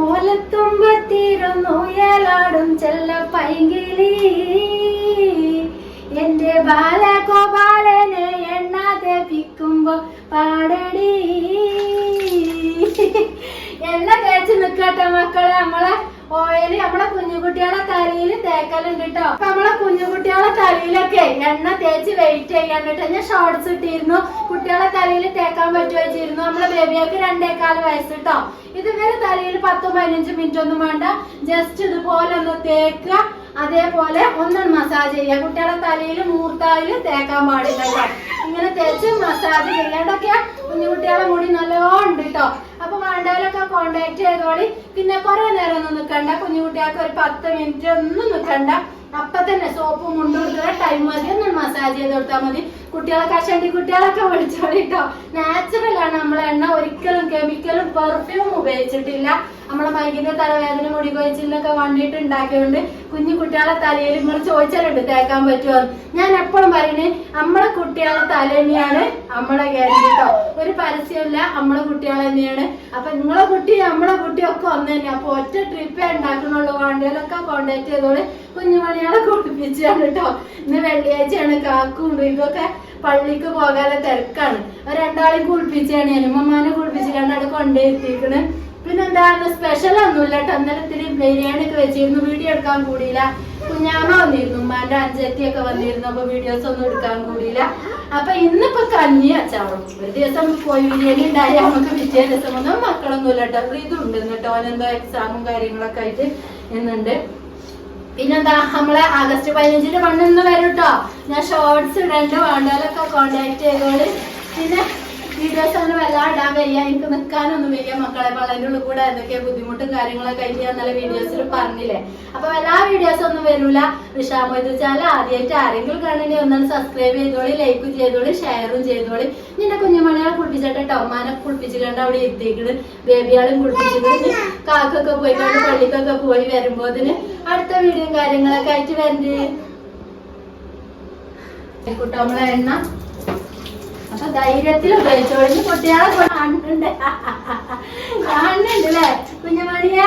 ഓലത്തുമ്പത്തിരുന്നുയലാടും ചെല്ല പൈകിളി എന്റെ ബാലഗോപാലനെ എണ്ണാതെ പിക്കുമ്പോ പാടടി. എണ്ണ തേച്ച് നിക്കട്ടെ മക്കളെ നമ്മളെ ഓയിൽ നമ്മളെ കുഞ്ഞുകുട്ടികളെ തലയിൽ തേക്കലുണ്ട് കേട്ടോ? അപ്പൊ നമ്മളെ കുഞ്ഞുകുട്ടികളെ തലയിലൊക്കെ എണ്ണ തേച്ച് വെയിറ്റ് ചെയ്യാൻ കേട്ടോ ഞാൻ ഷോർട്സ് ഇട്ടിരുന്നു. കുട്ടികളെ തലയിൽ തേക്കാൻ പറ്റുമോ വെച്ചിരുന്നു നമ്മളെ ബേബിയൊക്കെ രണ്ടേക്കാൽ വയസ്സ് കേട്ടോ ഇതുവരെ തലയിൽ പത്ത് പതിനഞ്ച് മിനിറ്റ് ഒന്നും വേണ്ട. ജസ്റ്റ് ഇതുപോലെ ഒന്ന് തേക്കുക. അതേപോലെ ഒന്നും മസാജ് ചെയ്യുക. കുട്ടികളെ തലയിൽ മൂർത്തായിൽ തേക്കാൻ പാടില്ല ഇങ്ങനെ തേച്ച് മസാജ് ചെയ്യാണ്ടൊക്കെ കുഞ്ഞുകുട്ടികളെ മുടി നല്ലോണ്ട് കേട്ടോ അപ്പൊ വേണ്ടവരൊക്കെ കോണ്ടാക്ട് ചെയ്തോളി. പിന്നെ കുറെ നേരം ഒന്നും നിൽക്കണ്ട. കുഞ്ഞുകുട്ടികൾക്ക് ഒരു പത്ത് മിനിറ്റ് ഒന്നും നിൽക്കണ്ട. അപ്പൊ തന്നെ സോപ്പ് മുണ്ടും കൊടുക്കുന്ന ടൈം മതി മസാജ് ചെയ്ത് കൊടുത്താൽ മതി. കുട്ടികളെ കഷണ്ടി കുട്ടികളൊക്കെ വിളിച്ചോളി കേട്ടോ നാച്ചുറൽ ആണ്. നമ്മളെ എണ്ണ ഒരിക്കലും കെമിക്കലും പെർഫ്യൂം ഉപയോഗിച്ചിട്ടില്ല. നമ്മളെ മൈകിന്റെ തലവേദന മുടി കൊഴിച്ചിലൊക്കെ വേണ്ടിയിട്ട് ഉണ്ടാക്കിയോണ്ട് കുഞ്ഞു കുട്ടികളെ തലയിൽ നിങ്ങൾ ചോദിച്ചാലുണ്ട് തേക്കാൻ പറ്റുമോ? ഞാൻ എപ്പോഴും പറയുന്നത് നമ്മളെ കുട്ടികളെ തല തന്നെയാണ് നമ്മളെ കേട്ടോ. ഒരു പരസ്യമില്ല നമ്മളെ കുട്ടികൾ തന്നെയാണ്. അപ്പൊ നിങ്ങളെ കുട്ടി നമ്മളെ കുട്ടിയൊക്കെ ഒന്ന് തന്നെ. അപ്പൊ ഒറ്റ ട്രിപ്പേ ഉണ്ടാക്കുന്നുള്ളൂ. വണ്ടികളൊക്കെ കോണ്ടാക്ട് ചെയ്തോളൂ. കുഞ്ഞുമണികളെ കുളിപ്പിച്ചാണ് കേട്ടോ. ഇന്ന് വെള്ളിയാഴ്ചയാണ് കാക്കും ഇതൊക്കെ പള്ളിക്ക് പോകാതെ തിരക്കാണ്. രണ്ടാളെയും കുളിപ്പിച്ചാണ്. അനുമ്മമാനെ കുളിപ്പിച്ചിട്ടാണ് അവിടെ കൊണ്ടുപോയിരിക്കണ് പിന്നെന്താ സ്പെഷ്യൽ ഒന്നുമില്ല കേട്ടോ ഇന്നലെ ഇത്തിരി ബിരിയാണി ഒക്കെ വെച്ചിരുന്നു. വീഡിയോ എടുക്കാൻ കൂടിയില്ല. കുഞ്ഞാമ്മ വന്നിരുന്നു. ഉമ്മാന്റെ അഞ്ചത്തി ഒക്കെ വന്നിരുന്നു. അപ്പൊ വീഡിയോസ് ഒന്നും എടുക്കാൻ കൂടിയില്ല. അപ്പൊ ഇന്നിപ്പോ കഞ്ഞി അച്ചാറും. ഒരു ദിവസം പോയി ബിരിയാണി ഉണ്ടായി. നമുക്ക് പിറ്റേ ദിവസം ഒന്നും മക്കളൊന്നുമില്ല കേട്ടോ ഇതുണ്ട് കേട്ടോ അവനെന്തോ എക്സാമും കാര്യങ്ങളൊക്കെ ആയിട്ട് എന്നുണ്ട് പിന്നെന്താ? നമ്മളെ ആഗസ്റ്റ് പതിനഞ്ചിന് മണ്ണിന്ന് വരും കേട്ടോ ഞാൻ ഷോർട്സ് ഇടേണ്ട വേണ്ടവരൊക്കെ കോണ്ടാക്ട് ചെയ്തോളി. പിന്നെ വീഡിയോസ് അങ്ങനെ ഇടാൻ വയ്യ. എനിക്ക് നിൽക്കാനൊന്നും വയ്യ മക്കളെ വളരെ ഉള്ളിൽ കൂടെ എന്തൊക്കെ ബുദ്ധിമുട്ടും കാര്യങ്ങളൊക്കെ ആയിട്ട് ഞാൻ നല്ല വീഡിയോസിൽ പറഞ്ഞില്ലേ. അപ്പൊ എല്ലാ വീഡിയോസ് ഒന്നും വരൂല. റിഷാമൊയ്ത് ചാനൽ ആദ്യമായിട്ട് ആരെങ്കിലും കാണണമെങ്കിൽ ഒന്നാണ് സബ്സ്ക്രൈബ് ചെയ്തോളി ലൈക്കും ചെയ്തോളി ഷെയറും ചെയ്തോളി. നിന്റെ കുഞ്ഞുമണികളെ കുളിപ്പിച്ചിട്ട് ടോമാനെ കുളിപ്പിച്ച് കണ്ട് അവിടെ എത്തിക്കണ് ബേബിയാളും കുളിപ്പിച്ചിട്ട് കാക്കൊക്കെ പോയി കണ്ട് പള്ളിക്കൊക്കെ പോയി വരുമ്പോതിന് അടുത്ത വീഡിയോയും കാര്യങ്ങളൊക്കെ ആയിട്ട് വരണ്ട്. കുട്ടമ്മളെ എണ്ണ അപ്പൊ ധൈര്യത്തിൽ ഉപയോഗിച്ചോളി കുട്ടികളെ കാണുന്നുണ്ട്. കാണുന്നുണ്ട് അല്ലേ? കുഞ്ഞുമണിയെ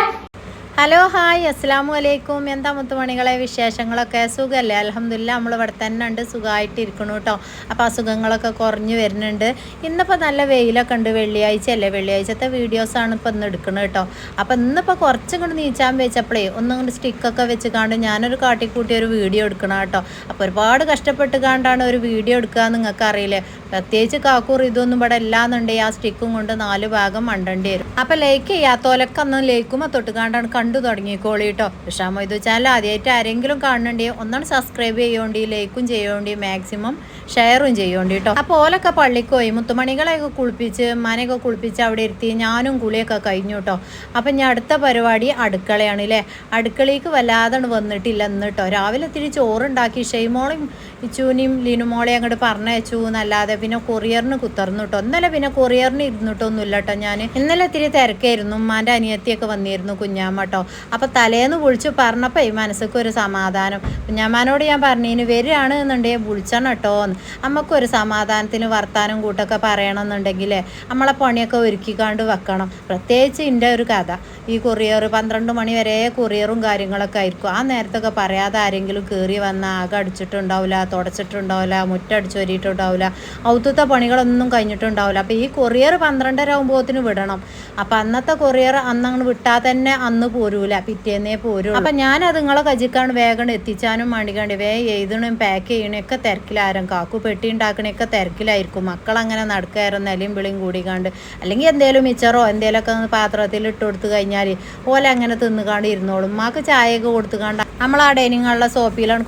ഹലോ ഹായ് അസ്സാം വലൈക്കും എന്താ മുത്തുമണികളെ വിശേഷങ്ങളൊക്കെ? സുഖമല്ലേ അലഹമില്ല നമ്മൾ ഇവിടെ തന്നെ ഉണ്ട്. സുഖമായിട്ട് ഇരിക്കണു കേട്ടോ അപ്പോൾ അസുഖങ്ങളൊക്കെ കുറഞ്ഞു വരുന്നുണ്ട്. ഇന്നിപ്പോൾ നല്ല വെയിലൊക്കെ ഉണ്ട്. വെള്ളിയാഴ്ച അല്ലേ വെള്ളിയാഴ്ചത്തെ വീഡിയോസാണ് ഇപ്പോൾ ഇന്ന് എടുക്കുന്നത് കേട്ടോ അപ്പോൾ ഇന്നിപ്പോൾ കുറച്ചും കൂടി നീച്ചാൻ വെച്ചപ്പോഴേ ഒന്നും കൊണ്ട് സ്റ്റിക്കൊക്കെ വെച്ച് കാണ്ട് ഞാനൊരു കാട്ടിക്കൂട്ടി ഒരു വീഡിയോ എടുക്കണം കേട്ടോ അപ്പോൾ ഒരുപാട് കഷ്ടപ്പെട്ട് കാണ്ടാണ് ഒരു വീഡിയോ എടുക്കുക നിങ്ങൾക്ക് അറിയില്ലേ പ്രത്യേകിച്ച് കാക്കൂർ ഇതൊന്നും ഇവിടെ ഇല്ലാന്നുണ്ടെങ്കിൽ ആ സ്റ്റിക്കും കൊണ്ട് നാല് ഭാഗം മണ്ടേണ്ടി വരും. അപ്പോൾ ലൈക്ക് ചെയ്യാത്തോലൊക്കെ അന്ന് ലൈക്കുമ്പോൾ തൊട്ട് കാണ്ടാണ് കണ്ടു തുടങ്ങിക്കോളൂ കേട്ടോ ഇഷാമോ ഇത് ചാനൽ ആദ്യമായിട്ട് ആരെങ്കിലും കാണണ്ടേ ഒന്നാണ് സബ്സ്ക്രൈബ് ചെയ്യേണ്ടി ലൈക്കും ചെയ്യേണ്ടി മാക്സിമം ഷെയറും ചെയ്യേണ്ടി കേട്ടോ അപ്പോൾ ഓലൊക്കെ പള്ളിക്ക് പോയി മുത്തുമണികളെയൊക്കെ കുളിപ്പിച്ച് മനയൊക്കെ കുളിപ്പിച്ച് അവിടെ ഇരുത്തി ഞാനും കുളിയൊക്കെ കഴിഞ്ഞു കേട്ടോ അപ്പം ഞാൻ അടുത്ത പരിപാടി അടുക്കളയാണ് അല്ലേ അടുക്കളയ്ക്ക് വല്ലാതെ വന്നിട്ടില്ല എന്ന് കേട്ടോ രാവിലെ ഇത്തിരി ചോറുണ്ടാക്കി ഷെയ്മോളും ഇച്ചൂനിയും ലിനുമോളെയും അങ്ങോട്ട് പറഞ്ഞയച്ചു എന്നല്ലാതെ പിന്നെ കൊറിയറിന് കുത്തർന്നു കേട്ടോ ഇന്നലെ പിന്നെ കൊറിയറിന് ഇരുന്നിട്ടൊന്നുമില്ല കേട്ടോ ഞാൻ ഇന്നലെ ഇത്തിരി തിരക്കായിരുന്നു. ഉമ്മാന്റെ അനിയത്തിയൊക്കെ വന്നിരുന്നു കുഞ്ഞാമ്മ അപ്പോൾ തലേന്ന് വിളിച്ച് പറഞ്ഞപ്പോൾ മനസ്സൊക്കെ ഒരു സമാധാനം. കുഞ്ഞമ്മാനോട് ഞാൻ പറഞ്ഞതിന് വരികയാണ് എന്നുണ്ടെങ്കിൽ വിളിച്ചണം കേട്ടോ എന്ന്. നമുക്കൊരു സമാധാനത്തിന് വർത്താനം കൂട്ടൊക്കെ പറയണമെന്നുണ്ടെങ്കിൽ നമ്മളെ പണിയൊക്കെ ഒരുക്കിക്കാണ്ട് വെക്കണം. പ്രത്യേകിച്ച് എന്റെ ഒരു കഥ. ഈ കൊറിയർ പന്ത്രണ്ട് മണി വരെ കൊറിയറും കാര്യങ്ങളൊക്കെ ആയിരിക്കും. ആ നേരത്തൊക്കെ പറയാതെ ആരെങ്കിലും കയറി വന്ന ആകെ അടിച്ചിട്ടുണ്ടാവില്ല തുടച്ചിട്ടുണ്ടാവില്ല മുറ്റടിച്ച് വരിയിട്ടുണ്ടാവില്ല ഔത്തത്തെ പണികളൊന്നും കഴിഞ്ഞിട്ടുണ്ടാവില്ല അപ്പോൾ ഈ കൊറിയർ പന്ത്രണ്ടര ആകുമ്പോഴത്തിന് വിടണം. അപ്പം അന്നത്തെ കൊറിയർ അന്നങ്ങ് വിട്ടാൽ തന്നെ അന്ന് പോരൂല പിറ്റേന്നേ പോരൂ അപ്പം ഞാനത് നിങ്ങളെ കജിക്കാണ്ട് വേഗം എത്തിച്ചാനും വേണ്ടിക്കാണ്ട് വേ എഴുതണയും പാക്ക് ചെയ്യണൊക്കെ തിരക്കിലായിരം കാക്കു പെട്ടി ഉണ്ടാക്കണൊക്കെ തിരക്കിലായിരിക്കും. മക്കൾ അങ്ങനെ നടക്കാറും നിലയും വിളിയും കൂടിക്കാണ്ട്. അല്ലെങ്കിൽ എന്തേലും മിച്ചറോ എന്തേലൊക്കെ പാത്രത്തിൽ ഇട്ട് കൊടുത്തു കഴിഞ്ഞാൽ ഓലെ അങ്ങനെ തിന്നുകാണ്ട് ഇരുന്നോളും. ഉമ്മാക്ക് ചായയൊക്കെ കൊടുത്തുകാണ്ട് നമ്മൾ ആ ഡൈനിങ് ഹാളിലെ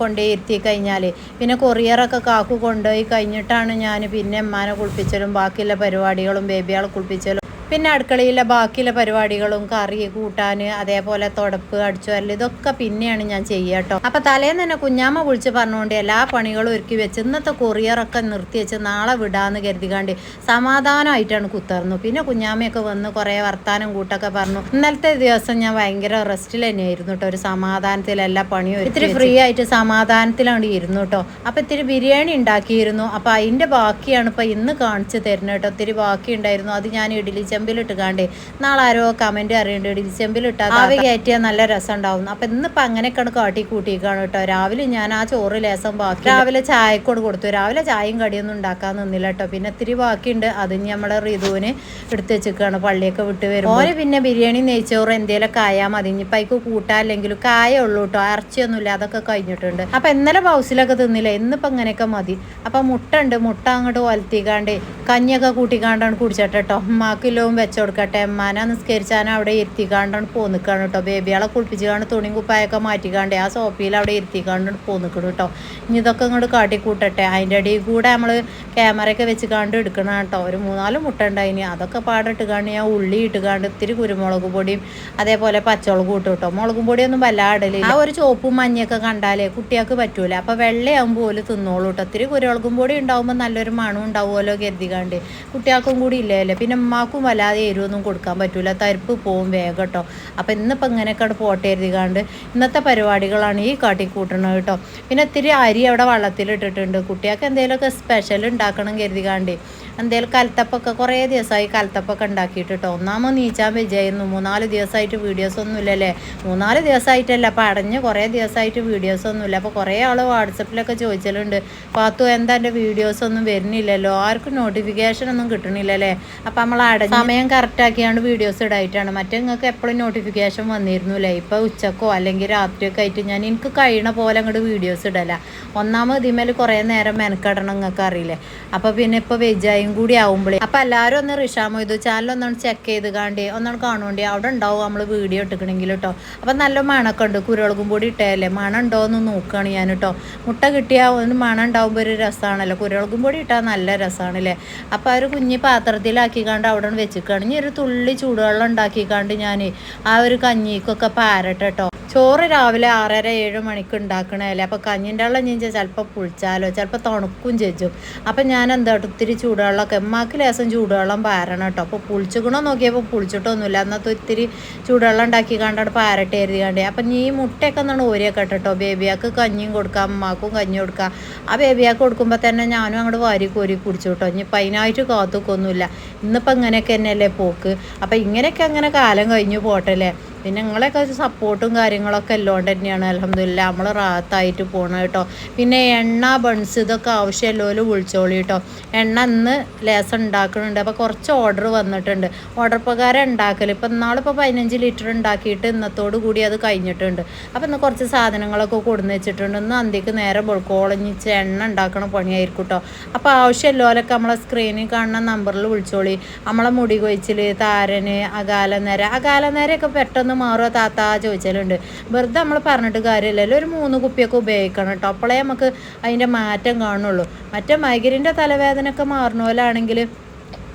കൊണ്ടുപോയി ഇരുത്തി കഴിഞ്ഞാൽ പിന്നെ കൊറിയറൊക്കെ കാക്കു കൊണ്ടുപോയി കഴിഞ്ഞിട്ടാണ് ഞാൻ പിന്നെ ഉമ്മാനെ കുളിപ്പിച്ചലും ബാക്കിയുള്ള പരിപാടികളും ബേബിയാളെ കുളിപ്പിച്ചലും പിന്നെ അടുക്കളയിലെ ബാക്കിയുള്ള പരിപാടികളും കറി കൂട്ടാൻ അതേപോലെ തുടപ്പ് അടിച്ചുവരൽ ഇതൊക്കെ പിന്നെയാണ് ഞാൻ ചെയ്യുക കേട്ടോ. അപ്പം തലേന്ന് തന്നെ കുഞ്ഞാമ്മ വിളിച്ച് പറഞ്ഞുകൊണ്ട് എല്ലാ പണികളും ഒരുക്കി വെച്ച് ഇന്നത്തെ കൊറിയറൊക്കെ നിർത്തി വെച്ച് നാളെ വിടാമെന്ന് കരുതികാണ്ട് സമാധാനമായിട്ടാണ് കുത്തർന്നു. പിന്നെ കുഞ്ഞാമ്മയൊക്കെ വന്ന് കുറേ വർത്താനം കൂട്ടൊക്കെ പറഞ്ഞു. ഇന്നലത്തെ ദിവസം ഞാൻ ഭയങ്കര റെസ്റ്റിൽ തന്നെയായിരുന്നു കേട്ടോ. ഒരു സമാധാനത്തിൽ എല്ലാ പണിയും ഇത്തിരി ഫ്രീ ആയിട്ട് സമാധാനത്തിലാണ് ഇരുന്നു കേട്ടോ. അപ്പം ഇത്തിരി ബിരിയാണി ഉണ്ടാക്കിയിരുന്നു. അപ്പം അതിന്റെ ബാക്കിയാണ് ഇപ്പം ഇന്ന് കാണിച്ചു തരുന്നത് കേട്ടോ. ഇത്തിരി ബാക്കി ഉണ്ടായിരുന്നു അത് ഞാൻ ഇഡ്ഡലി ഇടിച്ചെമ്പിലിട്ട് നാളെ ആരോ കമന്റ് അറിയേണ്ടത് ചെമ്പിലിട്ടാൽ ആവി കയറ്റിയാൽ നല്ല രസം ഉണ്ടാവും അപ്പം ഇന്നിപ്പോൾ അങ്ങനെയൊക്കെയാണ് കാട്ടി കൂട്ടിക്കാണ് കേട്ടോ. രാവിലെ ഞാൻ ആ ചോറ് ലേസം ബാക്കി രാവിലെ ചായക്കോട് കൊടുത്തു. രാവിലെ ചായയും കടിയൊന്നും ഉണ്ടാക്കാൻ നിന്നില്ല കേട്ടോ. പിന്നെ ഇത്തിരി ബാക്കിയുണ്ട്. അത് നമ്മളെ നമ്മുടെ റിതുവിന് എടുത്ത് വെച്ചിരിക്കുകയാണ് പള്ളിയൊക്കെ വിട്ട് വരും ഓര് പിന്നെ ബിരിയാണി നെയ്ച്ചോറ് എന്തെങ്കിലും ആയാൽ മതി. ഇനിയിപ്പോൾ അതിക്ക് കൂട്ടാല്ലെങ്കിലും കായ ഉള്ളൂ കേട്ടോ. ഇറച്ചിയൊന്നുമില്ല അതൊക്കെ കഴിഞ്ഞിട്ടുണ്ട്. അപ്പം ഇന്നലെ ബൗസിലൊക്കെ തിന്നില്ല? ഇന്നിപ്പോൾ ഇങ്ങനെയൊക്കെ മതി. അപ്പം മുട്ട ഉണ്ട്. മുട്ട അങ്ങോട്ട് വലത്തിക്കാണ്ട് കഞ്ഞിയൊക്കെ കൂട്ടിക്കാണ്ടാണ് കുടിച്ചിട്ടോ കേട്ടോ. ഉമ്മാക്കില്ലവും വെച്ച് കൊടുക്കട്ടെ. അമ്മാനെ നിസ്കരിച്ചാൻ അവിടെ ഇരുത്തിക്കാണ്ടാണ് പോന്നിക്കാണ് കേട്ടോ. ബേബികളെ കുളിപ്പിച്ചുകാണ്ട് തുണിയും കുപ്പായൊക്കെ മാറ്റിക്കാണ്ട് ആ സോപ്പിയിൽ അവിടെ ഇരുത്തിക്കാണ്ടാണ് പോന്നിക്കണം കേട്ടോ. ഇനി ഇതൊക്കെ ഇങ്ങോട്ട് കാട്ടിക്കൂട്ടട്ടെ. അതിന്റെ ഇടയിൽ കൂടെ നമ്മൾ ക്യാമറയൊക്കെ വെച്ച് കാണ്ട് എടുക്കണം കേട്ടോ. ഒരു മൂന്നാൽ മുട്ട ഉണ്ടായിനി. അതൊക്കെ പാടിട്ട് കാണ്ട് ഞാൻ ഉള്ളി ഇട്ട് കാണ്ട് ഇത്തിരി കുരുമുളക് പൊടിയും അതേപോലെ പച്ചമുളകും ഇട്ടു കേട്ടോ. മുളകും പൊടിയൊന്നും വല്ലാടലില്ല. ആ ഒരു ചോപ്പും മഞ്ഞയൊക്കെ കണ്ടാലേ കുട്ടികൾക്ക് പറ്റൂല. അപ്പോൾ വെള്ളയാകുമ്പോൾ പോലെ തിന്നോളൂ കേട്ടോ. ഇത്തിരി കുരുമുളകും പൊടി ഉണ്ടാകുമ്പോൾ നല്ലൊരു മണം ഉണ്ടാവുമല്ലോ കരുതികാണ്ട്. കുട്ടികൾക്കും കൂടി ഇല്ലേ? പിന്നെ ഉമ്മാക്കും വല്ലാതെ എരിവൊന്നും കൊടുക്കാൻ പറ്റൂല. തരിപ്പ് പോവും വേഗം കേട്ടോ അപ്പം ഇന്നിപ്പോൾ ഇങ്ങനെയൊക്കെ പോട്ടെ എഴുതികാണ്ട് ഇന്നത്തെ പരിപാടികളാണ് ഈ കാട്ടിക്കൂട്ടണത് കേട്ടോ. പിന്നെ ഇത്തിരി അരി അവിടെ വള്ളത്തിലിട്ടിട്ടുണ്ട് കുട്ടികൾക്ക് എന്തെങ്കിലുമൊക്കെ സ്പെഷ്യൽ ഉണ്ടാക്കണം കരുതികാണ്ട് എന്തേലും കലത്തപ്പൊക്കെ കുറേ ദിവസമായി കലത്തപ്പൊക്കെ ഉണ്ടാക്കിയിട്ട് കേട്ടോ ഒന്നാമോ നീച്ചാൻ വിജയുന്നു മൂന്നാൽ ദിവസമായിട്ട് വീഡിയോസ് ഒന്നും ഇല്ലല്ലേ? മൂന്നാൽ ദിവസമായിട്ടല്ല അപ്പം അടഞ്ഞ് കുറേ ദിവസമായിട്ട് വീഡിയോസ് ഒന്നുമില്ല അപ്പോൾ കുറേ ആൾ വാട്സപ്പിലൊക്കെ ചോദിച്ചലുണ്ട്. പാത്തു എന്താ എന്റെ വീഡിയോസ് ഒന്നും വരുന്നില്ലല്ലോ? ആർക്കും നോട്ടിഫിക്കേഷൻ ഒന്നും കിട്ടണില്ലല്ലേ? അപ്പം നമ്മൾ അടഞ്ഞ സമയം കറക്റ്റാക്കിയാണ് വീഡിയോസ് ഇടായിട്ടാണ്. മറ്റേ നിങ്ങൾക്ക് എപ്പോഴും നോട്ടിഫിക്കേഷൻ വന്നിരുന്നില്ലേ? ഇപ്പോൾ ഉച്ചക്കോ അല്ലെങ്കിൽ രാത്രിയൊക്കെ ആയിട്ട് ഞാൻ എനിക്ക് കഴിയണ പോലെ അങ്ങോട്ട് വീഡിയോസ് ഇടല. ഒന്നാമത് ഇതിമേൽ കുറേ നേരം മെനക്കെടണം നിങ്ങൾക്ക് അറിയില്ലേ? അപ്പോൾ പിന്നെ ഇപ്പോൾ വെജായും കൂടി ആവുമ്പോഴേ അപ്പോൾ എല്ലാവരും ഒന്ന് റിഷാമോ മൊയ്തു ചാനൽ ഒന്നാണ് ചെക്ക് ചെയ്ത് കാണ്ടി ഒന്നാണ് കാണുവേണ്ടി. അവിടെ ഉണ്ടാവും നമ്മൾ വീഡിയോ ഇട്ടിക്കണമെങ്കിൽ കേട്ടോ അപ്പം നല്ല മണമൊക്കെ ഉണ്ട്. കുരുവളകും പൊടി ഇട്ടതല്ലേ മണം ഉണ്ടോ എന്ന് നോക്കുകയാണ് ഞാൻ കേട്ടോ മുട്ട കിട്ടിയാൽ ഒരു മണം ഒരു രസമാണല്ലോ കുരുവളകും കൂടി ഇട്ടാൽ നല്ല രസമാണല്ലേ അപ്പോൾ ആ ഒരു കുഞ്ഞി പാത്രത്തിലാക്കി പാത്രത്തിലാക്കിക്കാണ്ട് അവിടെ വെച്ചിക്കാണ്. ഇനി ഒരു തുള്ളി ചൂടുവെള്ളം ഉണ്ടാക്കിക്കാണ്ട് ഞാൻ ആ ഒരു കഞ്ഞിക്കൊക്കെ പാരട്ടെ കേട്ടോ ചോറ് രാവിലെ ആറര ഏഴ് മണിക്ക് ഉണ്ടാക്കണല്ലേ? അപ്പോൾ കഞ്ഞിന്റെ വെള്ളം ഞാൻ ചിലപ്പോൾ പുളിച്ചാലോ? ചിലപ്പോൾ തണുക്കും ചെജ്ജും അപ്പം ഞാൻ എന്താ ഇത്തിരി ചൂടുവെള്ളമൊക്കെ എമ്മാക്ക് ലേശം ചൂടുവെള്ളം പാരണം കേട്ടോ. അപ്പോൾ പുളിച്ചുക്കണോ നോക്കിയപ്പോൾ പുളിച്ചിട്ടൊന്നുമില്ല. അന്നത്തെ ഒത്തിരി ചൂടുവെള്ളം ഉണ്ടാക്കി കണ്ടാണ് പാരട്ടെ എഴുതി കണ്ടേ. അപ്പം നീ മുട്ടയൊക്കെ എന്നാണ് ഓരിയൊക്കെ കേട്ടോ ബേബിയാക്ക് കഞ്ഞിയും കൊടുക്കാം അമ്മാക്കും കഞ്ഞി കൊടുക്കാം. ആ ബേബിയാക്ക് കൊടുക്കുമ്പോൾ തന്നെ ഞാനും അങ്ങോട്ട് വാരി കോരി കുടിച്ചു കേട്ടോ. ഇനിയിപ്പോൾ അതിനായിട്ട് കാത്തുക്കൊന്നുമില്ല ഇന്നിപ്പോൾ ഇങ്ങനെയൊക്കെ തന്നെയല്ലേ പോക്ക്. അപ്പം ഇങ്ങനെയൊക്കെ അങ്ങനെ കാലം കഴിഞ്ഞു പോട്ടല്ലേ പിന്നെ നിങ്ങളെയൊക്കെ സപ്പോർട്ടും കാര്യങ്ങളൊക്കെ എല്ലോണ്ട് തന്നെയാണ് അലഹമില്ല നമ്മൾ റാത്തായിട്ട് പോകണം കേട്ടോ. പിന്നെ എണ്ണ ബൺസ് ഇതൊക്കെ ആവശ്യമല്ലോ വിളിച്ചോളി കേട്ടോ. എണ്ണ ഇന്ന് ലേസം ഉണ്ടാക്കുന്നുണ്ട് അപ്പോൾ കുറച്ച് ഓർഡർ വന്നിട്ടുണ്ട്. ഓർഡർ പ്രകാരം ഉണ്ടാക്കൽ ഇപ്പം നാളിപ്പോൾ പതിനഞ്ച് ലിറ്റർ ഉണ്ടാക്കിയിട്ട് ഇന്നത്തോടു കൂടി അത് കഴിഞ്ഞിട്ടുണ്ട്. അപ്പോൾ ഇന്ന് കുറച്ച് സാധനങ്ങളൊക്കെ കൊടുന്ന് വെച്ചിട്ടുണ്ട്. ഇന്ന് അന്തിക്ക് നേരെ ബൊൾക്കോളഞ്ഞിച്ച് എണ്ണ ഉണ്ടാക്കണ പണിയായിരിക്കും കേട്ടോ. അപ്പോൾ ആവശ്യമുള്ളവരൊക്കെ നമ്മളെ സ്ക്രീനിൽ കാണുന്ന നമ്പറിൽ വിളിച്ചോളി. നമ്മളെ മുടി കൊഴിച്ചിൽ താരന് അകാലനര. അകാലനരയൊക്കെ പെട്ടെന്ന് മാറുമോ താത്ത ചോദിച്ചാലുണ്ട് വെറുതെ നമ്മൾ പറഞ്ഞിട്ട് കാര്യമില്ലല്ലോ ഒരു മൂന്ന് കുപ്പിയൊക്കെ ഉപയോഗിക്കണം കേട്ടോ. അപ്പോഴേ നമുക്ക് അതിന്റെ മാറ്റം കാണുള്ളൂ. മറ്റേ മൈഗ്രൈന്റെ തലവേദനയൊക്കെ മാറണ പോലാണെങ്കിൽ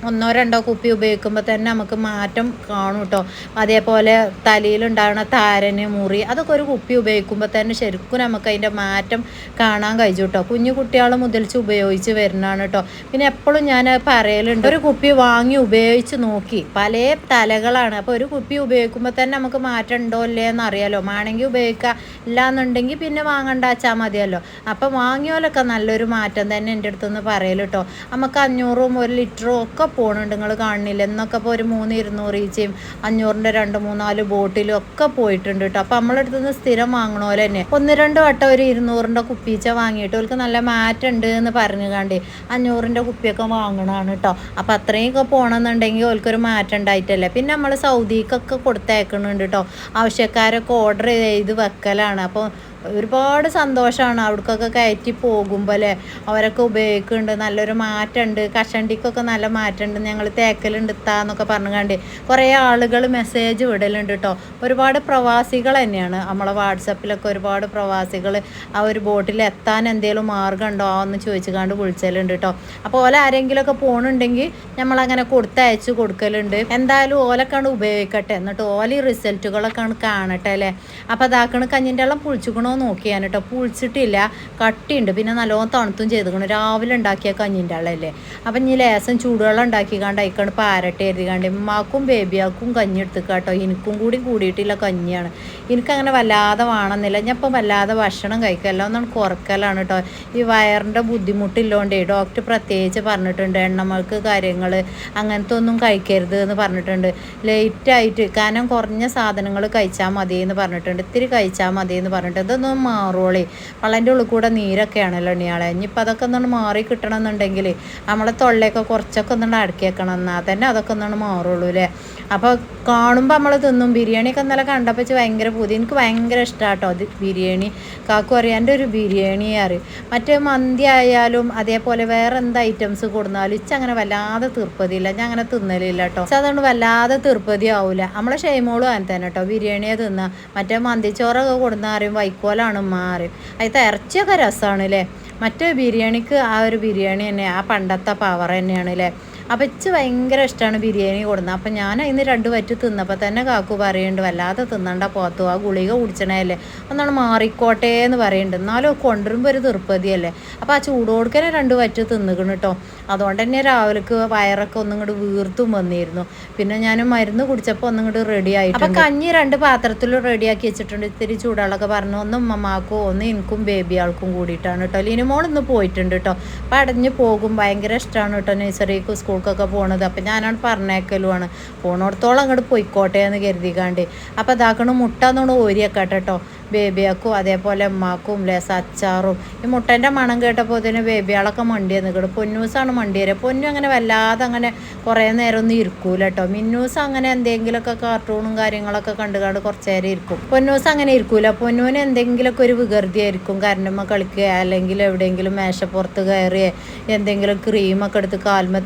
ഒന്നോ രണ്ടോ കുപ്പി ഉപയോഗിക്കുമ്പോൾ തന്നെ നമുക്ക് മാറ്റം കാണും കേട്ടോ അതേപോലെ തലയിലുണ്ടാകുന്ന താരന് മുറി അതൊക്കെ ഒരു കുപ്പി ഉപയോഗിക്കുമ്പോൾ തന്നെ ശരിക്കും നമുക്ക് അതിന്റെ മാറ്റം കാണാൻ കഴിച്ചു കേട്ടോ കുഞ്ഞു കുട്ടികൾ മുതൽച്ച് ഉപയോഗിച്ച് വരുന്നതാണ് കേട്ടോ പിന്നെ എപ്പോഴും ഞാൻ പറയലുണ്ട് ഒരു കുപ്പി വാങ്ങി ഉപയോഗിച്ച് നോക്കി. പല തലകളാണ്. അപ്പോൾ ഒരു കുപ്പി ഉപയോഗിക്കുമ്പോൾ തന്നെ നമുക്ക് മാറ്റം ഉണ്ടോ ഇല്ലേ എന്ന് അറിയാലോ. വേണമെങ്കിൽ ഇല്ല ഇല്ലാന്നുണ്ടെങ്കിൽ പിന്നെ വാങ്ങണ്ട വെച്ചാൽ മതിയല്ലോ. അപ്പം വാങ്ങിയോലൊക്കെ നല്ലൊരു മാറ്റം തന്നെ എന്റെ അടുത്തുനിന്ന് പറയൽ കേട്ടോ നമുക്ക് അഞ്ഞൂറും ഒരു ലിറ്ററും ഒക്കെ പോകണുണ്ട് നിങ്ങൾ കാണുന്നില്ല. എന്നൊക്കെ ഇപ്പോൾ ഒരു മൂന്ന് ഇരുന്നൂറ് ഈച്ചയും അഞ്ഞൂറിന്റെ രണ്ട് മൂന്നാൽ ബോട്ടിലും ഒക്കെ പോയിട്ടുണ്ട് കേട്ടോ അപ്പോൾ നമ്മളടുത്ത് നിന്ന് സ്ഥിരം വാങ്ങണ പോലെ തന്നെ. ഒന്ന് രണ്ട് വട്ടം ഒരു ഇരുന്നൂറിന്റെ കുപ്പീച്ച വാങ്ങിയിട്ട് അവർക്ക് നല്ല മാറ്റ് ഉണ്ട് എന്ന് പറഞ്ഞു കണ്ടേ അഞ്ഞൂറിന്റെ കുപ്പിയൊക്കെ വാങ്ങണതാണ് കേട്ടോ അപ്പോൾ അത്രയൊക്കെ പോകണമെന്നുണ്ടെങ്കിൽ ഓൽക്കൊരു മാറ്റം ഉണ്ടായിട്ടല്ലേ. പിന്നെ നമ്മൾ സൗദിക്കൊക്കെ കൊടുത്തേക്കണുണ്ട് കേട്ടോ ആവശ്യക്കാരൊക്കെ ഓർഡർ ചെയ്ത് വെക്കലാണ്. അപ്പോൾ ഒരുപാട് സന്തോഷമാണ് അവിടേക്കൊക്കെ കയറ്റി പോകുമ്പോൾ അല്ലേ? അവരൊക്കെ ഉപയോഗിക്കുന്നുണ്ട്. നല്ലൊരു മാറ്റമുണ്ട്. കഷണ്ടിക്കൊക്കെ നല്ല മാറ്റമുണ്ട്. ഞങ്ങൾ തേക്കലുണ്ട് എന്നൊക്കെ പറഞ്ഞു കണ്ട് കുറേ ആളുകൾ മെസ്സേജ് വിടലുണ്ട് കേട്ടോ. ഒരുപാട് പ്രവാസികൾ തന്നെയാണ്. നമ്മളെ വാട്സപ്പിലൊക്കെ ഒരുപാട് പ്രവാസികൾ ആ ഒരു ബോട്ടിൽ എത്താൻ എന്തെങ്കിലും മാർഗം ഉണ്ടോ എന്ന് ചോദിച്ചു കണ്ട് വിളിച്ചലുണ്ട് കേട്ടോ. അപ്പോൾ ഓല ആരെങ്കിലുമൊക്കെ പോകണുണ്ടെങ്കിൽ നമ്മളങ്ങനെ കൊടുത്തയച്ച് കൊടുക്കലുണ്ട്. എന്തായാലും ഓലക്കാണ് ഉപയോഗിക്കട്ടെ. എന്നിട്ട് ഓല ഈ റിസൾട്ടുകളൊക്കെ കാണട്ടെ അല്ലേ? അപ്പോൾ അതാക്കണ് കഞ്ഞിന്റെ വെള്ളം പുളിച്ചുക്കണോ നോക്കി ഞാൻ കേട്ടോ പുളിച്ചിട്ടില്ല കട്ടിയുണ്ട്. പിന്നെ നല്ലോണം തണുത്തും ചെയ്തുകൊണ്ട് രാവിലെ ഉണ്ടാക്കിയ കഞ്ഞിന്റെ ആളല്ലേ. അപ്പം ഇനി ലേസം ചൂടുവെള്ളം ഉണ്ടാക്കി കണ്ട് അയക്കാണ്ട് പാരട്ടെ എഴുതി കണ്ട് ഉമ്മാക്കും ബേബിയാക്കും കഞ്ഞി എടുത്ത് കേട്ടോ എനിക്കും കൂടി കൂടിയിട്ടില്ല കഞ്ഞിയാണ്. എനിക്കങ്ങനെ വല്ലാതെ വേണമെന്നില്ല ഞാൻ ഇപ്പം വല്ലാതെ ഭക്ഷണം കഴിക്കല്ല. ഒന്നാണ് കുറക്കലാണ് കേട്ടോ ഈ വയറിന്റെ ബുദ്ധിമുട്ടില്ലോണ്ടേ ഡോക്ടർ പ്രത്യേകിച്ച് പറഞ്ഞിട്ടുണ്ട്. എണ്ണമൾക്ക് കാര്യങ്ങൾ അങ്ങനത്തെ ഒന്നും കഴിക്കരുത് എന്ന് പറഞ്ഞിട്ടുണ്ട്. ലേറ്റായിട്ട് കാരണം കുറഞ്ഞ സാധനങ്ങൾ കഴിച്ചാൽ മതി എന്ന് പറഞ്ഞിട്ടുണ്ട്. ഇത്തിരി കഴിച്ചാൽ മതി എന്ന് പറഞ്ഞിട്ട് ഇതൊന്നും മാറുള്ളേ വളന്റെ ഉള്ളിൽ കൂടെ നീരൊക്കെയാണല്ലോ ഇയാളെ ഇനിയിപ്പോൾ അതൊക്കെ ഒന്നാണ് മാറി കിട്ടണം എന്നുണ്ടെങ്കിൽ നമ്മളെ തൊള്ളയൊക്കെ കുറച്ചൊക്കെ ഒന്നുകൊണ്ട് അടക്കി വെക്കണം എന്നാൽ തന്നെ അതൊക്കെ ഒന്നാണ് മാറുള്ളൂ അല്ലേ അപ്പോൾ കാണുമ്പോൾ നമ്മൾ തിന്നും. ബിരിയാണിയൊക്കെ ഇന്നലെ കണ്ടപ്പോൾ വെച്ച് ഭയങ്കര പുതിയ എനിക്ക് ഭയങ്കര ഇഷ്ടമാട്ടോ അത് ബിരിയാണി. കാക്കു ഒരു ബിരിയാണി അറിയും മറ്റേ മന്തി ആയാലും അതേപോലെ വേറെ എന്ത് ഐറ്റംസ് കൊടുന്നാലും ഇച്ച അങ്ങനെ വല്ലാതെ തീർപ്പതിയില്ല. ഞാൻ അങ്ങനെ തിന്നലില്ല കേട്ടോ പക്ഷെ അതുകൊണ്ട് വല്ലാതെ തീർപ്പതി ആവില്ല നമ്മളെ ഷെയ്മോളും അങ്ങനെ തന്നെ കേട്ടോ ബിരിയാണിയെ തിന്നുക മറ്റേ മന്തിച്ചോറൊക്കെ കൊടുന്ന അറിയും വൈക്കോലാണ് ഉമ്മ മാറി. അതിൽ ഇറച്ചിയൊക്കെ രസമാണ് അല്ലേ മറ്റേ ബിരിയാണിക്ക് ആ ഒരു ബിരിയാണി തന്നെ ആ പണ്ടത്തെ പവർ തന്നെയാണ് അല്ലേ അപ്പം ഇച്ച് ഭയങ്കര ഇഷ്ടമാണ് ബിരിയാണി കൊടുന്നത് അപ്പം ഞാൻ അതിന് രണ്ട് പറ്റി തിന്നപ്പോൾ തന്നെ കാക്കു പറയുന്നുണ്ട് വല്ലാതെ തിന്നണ്ട പോത്തു ആ ഗുളിക കുടിച്ചണേല്ലേ ഒന്നാണ് മാറിക്കോട്ടെ എന്ന് പറയുന്നുണ്ട് എന്നാലും കൊണ്ടുവരുമ്പോൾ ഒരു തീർപ്പതിയല്ലേ അപ്പോൾ ആ ചൂടോടുക്കനെ രണ്ട് പറ്റി തിന്നുകണ് കേട്ടോ അതുകൊണ്ട് തന്നെ രാവിലേക്ക് വയറൊക്കെ ഒന്നും ഇങ്ങോട്ട് വീർത്തും വന്നിരുന്നു. പിന്നെ ഞാൻ മരുന്ന് കുടിച്ചപ്പോൾ ഒന്നും ഇങ്ങോട്ട് റെഡി ആയിട്ട് അപ്പം കഞ്ഞി രണ്ട് പാത്രത്തിൽ റെഡിയാക്കി വെച്ചിട്ടുണ്ട്. ഇത്തിരി ചൂടുകളൊക്കെ പറഞ്ഞു. ഒന്ന് ഉമ്മമാക്കും ഒന്ന് എനിക്കും ബേബി ആൾക്കും കൂടിയിട്ടാണ് കേട്ടോ ലിനിമോൾ ഇന്ന് പോയിട്ടുണ്ട് കേട്ടോ അപ്പം അടഞ്ഞ് പോകും. ഭയങ്കര ഇഷ്ടമാണ് കേട്ടോ നഴ്സറിക്ക് സ്കൂൾക്കൊക്കെ പോണത്. അപ്പം ഞാനാണ് പറഞ്ഞേക്കലുമാണ് പോണോടത്തോളം അങ്ങോട്ട് പോയിക്കോട്ടെ എന്ന് കരുതിക്കാണ്ട്. അപ്പോൾ അതാക്കണ മുട്ട എന്നോട് ഓരിയൊക്കെ കേട്ടോ ബേബിയാക്കും അതേപോലെ ഉമ്മാക്കും ലേസ അച്ചാറും. ഈ മുട്ടന്റെ മണം കേട്ടപ്പോൾ തന്നെ ബേബിയാളൊക്കെ മണ്ടിയെ നിൽക്കണം പൊന്നൂസാണ് മണ്ടിയരെ പൊന്നു അങ്ങനെ വല്ലാതെ അങ്ങനെ കുറേ നേരം ഒന്നും ഇരിക്കൂല കേട്ടോ മിന്നൂസ് അങ്ങനെ എന്തെങ്കിലുമൊക്കെ കാർട്ടൂണും കാര്യങ്ങളൊക്കെ കണ്ടു കണ്ട് കുറച്ച് നേരം ഇരിക്കും. പൊന്നൂസ് അങ്ങനെ ഇരിക്കൂല. പൊന്നൂന് എന്തെങ്കിലുമൊക്കെ ഒരു വികൃതിയായിരിക്കും. കരണ്ടുമ്മ കളിക്കുക അല്ലെങ്കിൽ എവിടെയെങ്കിലും മേശപ്പുറത്ത് കയറിയേ എന്തെങ്കിലും ക്രീമൊക്കെ എടുത്ത് കാൽമ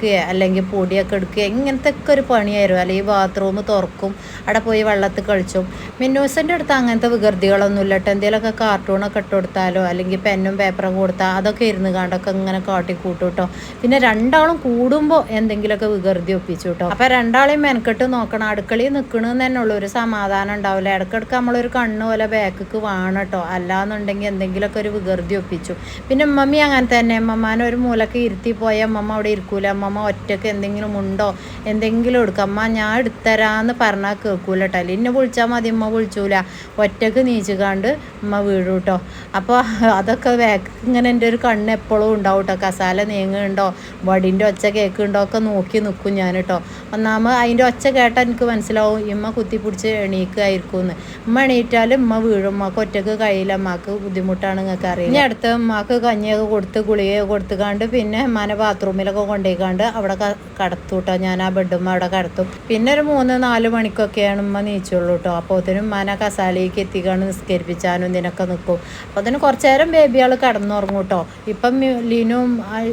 തേക്കുക അല്ലെങ്കിൽ പൊടിയൊക്കെ എടുക്കുക ഇങ്ങനത്തെ ഒക്കെ ഒരു പണിയായിരുന്നു. അല്ലെങ്കിൽ ബാത്റൂം തുറക്കും അവിടെ പോയി വെള്ളത്തിൽ കളിച്ചും മിന്നൂസിന്റെ അടുത്ത് അങ്ങനത്തെ വികൃതികളൊന്നും ഇല്ല കേട്ടോ എന്തെങ്കിലുമൊക്കെ കാർട്ടൂണൊക്കെ ഇട്ട് കൊടുത്താലോ അല്ലെങ്കിൽ പെന്നും പേപ്പറും കൊടുത്താൽ അതൊക്കെ ഇരുന്ന് കണ്ടൊക്കെ ഇങ്ങനെ കാട്ടി കൂട്ടും പിന്നെ രണ്ടാളും കൂടുമ്പോൾ എന്തെങ്കിലുമൊക്കെ വികൃതി ഒപ്പിച്ചു കേട്ടോ അപ്പം രണ്ടാളെയും മെനക്കെട്ട് നോക്കണം. അടുക്കളയിൽ നിൽക്കണമെന്ന് തന്നെ ഉള്ളൂ. ഒരു സമാധാനം ഉണ്ടാവില്ല. ഇടയ്ക്കിടയ്ക്ക് നമ്മളൊരു കണ്ണ് പോലെ ബാക്കിക്ക് വേണം കേട്ടോ അല്ലാന്നുണ്ടെങ്കിൽ എന്തെങ്കിലുമൊക്കെ ഒരു വികൃതി ഒപ്പിച്ചു. പിന്നെ ഉമ്മമ്മി അങ്ങനെ തന്നെ. അമ്മമാനെ ഒരു മൂലക്ക് ഇരുത്തി പോയ അമ്മമ്മ അവിടെ ഇരിക്കൂല. അമ്മമ്മ ഒറ്റയ്ക്ക് എന്തെങ്കിലും ഉണ്ടോ? എന്തെങ്കിലും എടുക്കുക അമ്മ ഞാൻ എടുത്തരാന്ന് പറഞ്ഞാൽ കേൾക്കൂല കേട്ടോ എന്നെ വിളിച്ചാൽ മതി അമ്മ വിളിച്ചൂല. ഒറ്റയ്ക്ക് നീച്ചുകാണ്ട് അമ്മ വീഴും കേട്ടോ അപ്പോൾ അതൊക്കെ വേക്ക് ഇങ്ങനെ എന്റെ ഒരു കണ്ണ് എപ്പോഴും ഉണ്ടാവും കേട്ടോ കസാല നീങ്ങുണ്ടോ വടിന്റെ ഒച്ച കേൾക്കുന്നുണ്ടോ? ഒക്കെ നോക്കി നിൽക്കും ഞാൻ കേട്ടോ ഒന്നാമത് അതിന്റെ ഒച്ച കേട്ടാൽ എനിക്ക് മനസ്സിലാവും ഇമ്മ കുത്തിപ്പിടിച്ച് എണീക്കായിരിക്കും എന്ന് ഉമ്മ എണീറ്റാൽ ഉമ്മ വീഴും. ഉമ്മക്ക് ഒറ്റയ്ക്ക് കഴിയില്ല. അമ്മയ്ക്ക് ബുദ്ധിമുട്ടാണ് നിങ്ങൾക്ക് അറിയാം ഇനി അടുത്ത് ഉമ്മക്ക് കഞ്ഞിയൊക്കെ കൊടുത്ത് ഗുളികയൊക്കെ കൊടുത്തുകാണ്ട് പിന്നെ ഉമ്മാനെ ബാത്റൂമിലൊക്കെ കൊണ്ടുപോയിക്കാണ്ട് അവിടെ ക- കടത്തും കേട്ടോ ഞാൻ ആ ബെഡും അവിടെ കടത്തും. പിന്നെ ഒരു മൂന്ന് നാല് മണിക്കൊക്കെയാണ് ഉമ്മ നീച്ചുള്ളൂ കേട്ടോ അപ്പോൾ അതിനും ഉമ്മാനെ കസാലയ്ക്ക് എത്തിക്കാണ് നിസ്കരിപ്പിച്ചാനും ഇതിനൊക്കെ നിൽക്കും അപ്പോൾ അതിന് കുറച്ച് നേരം ബേബിയാൾ കടന്നുറങ്ങും കേട്ടോ ഇപ്പം ലിനും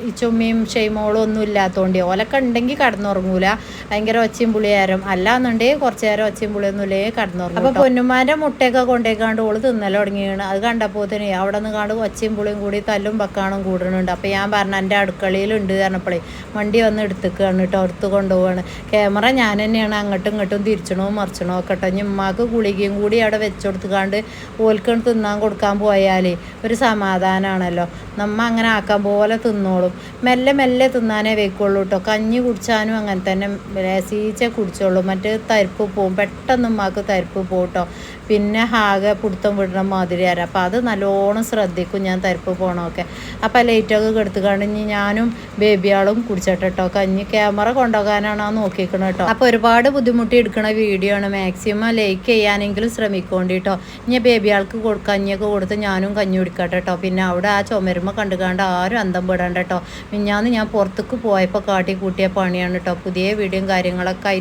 ഇച്ചുമ്മയും ഷെയ്മോളും ഒന്നും ഇല്ലാത്തതുകൊണ്ട് ഓലൊക്കെ ഉണ്ടെങ്കിൽ കടന്നുറങ്ങൂല. ഭയങ്കര ഒച്ചയും പുളിയാരം. അല്ലാന്നുണ്ടെങ്കിൽ കുറച്ച് നേരം ഒച്ചയും പുളിയൊന്നും ഇല്ലേ കിടന്നുറങ്ങും അപ്പോൾ പൊന്നുമാന്റെ മുട്ടയൊക്കെ കൊണ്ടേക്കാണ്ട് ഓൾ തിന്നൽ തുടങ്ങിയാണ്. അത് കണ്ടപ്പോൾ തന്നെ അവിടെ നിന്ന് കാണ്ട് ഒച്ചയും പുളിയും കൂടി തല്ലും പക്കാണും കൂടുന്നുണ്ട് അപ്പോൾ ഞാൻ പറഞ്ഞു എന്റെ അടുക്കളയിലുണ്ട് പറഞ്ഞപ്പോഴേ വണ്ടി വന്ന് എടുത്തേക്കാണ് കേട്ടോ എടുത്ത് കൊണ്ടുപോവാണ്. ക്യാമറ ഞാൻ തന്നെയാണ് അങ്ങോട്ടും ഇങ്ങോട്ടും തിരിച്ചണോ മറിച്ചണോ കേട്ടോ. ഉമ്മാക്ക് ഗുളികയും കൂടി അവിടെ വെച്ചെടുത്തുകാണ്ട് ഓൽക്കണ് തിന്നാൻ കൊടുക്കാൻ പോയാലേ ഒരു സമാധാനമാണല്ലോ നമ്മ അങ്ങനെ ആക്കാൻ പോലെ തിന്നോളും. മെല്ലെ മെല്ലെ തിന്നാനേ വെക്കുള്ളൂ കേട്ടോ കഞ്ഞി കുടിച്ചാനും അങ്ങനെ തന്നെ രസീച്ചേ കുടിച്ചോളൂ. മറ്റേ തരിപ്പ് പോവും. പെട്ടെന്ന് ഉമ്മാക്ക് തരിപ്പ് പോട്ടോ പിന്നെ ആകെ പിടുത്തം വിടണ ആരാ. അപ്പം അത് നല്ലോണം ശ്രദ്ധിക്കും ഞാൻ തരിപ്പ് പോകണമൊക്കെ അപ്പം ലൈറ്റൊക്കെ കെടുത്ത് ഇനി ഞാനും ബേബിയാളും കുടിച്ചിട്ട് കേട്ടോ കഞ്ഞി ക്യാമറ കൊണ്ടുപോകാനാണ് നോക്കിക്കണം കേട്ടോ അപ്പോൾ ഒരുപാട് ബുദ്ധിമുട്ടി എടുക്കണ വീഡിയോ ആണ്. മാക്സിമം ലൈക്ക് ചെയ്യാനെങ്കിലും ശ്രമിക്കോണ്ടി കേട്ടോ ഇനി ബേബിയാൾക്ക് കഞ്ഞിയൊക്കെ കൊടുത്ത് ഞാനും കഞ്ഞി കുടിക്കട്ടെ കേട്ടോ പിന്നെ അവിടെ ആ ചുമരുമ കണ്ടുകാണ്ട് ആരും അന്തം പെടണ്ട കേട്ടോ. മിഞ്ഞാന്ന് ഞാൻ പുറത്തേക്ക് പോയപ്പോൾ കാട്ടി കൂട്ടിയ പണിയാണ് കേട്ടോ. പുതിയ വീഡിയോയും കാര്യങ്ങളൊക്കെ ആയിട്ട്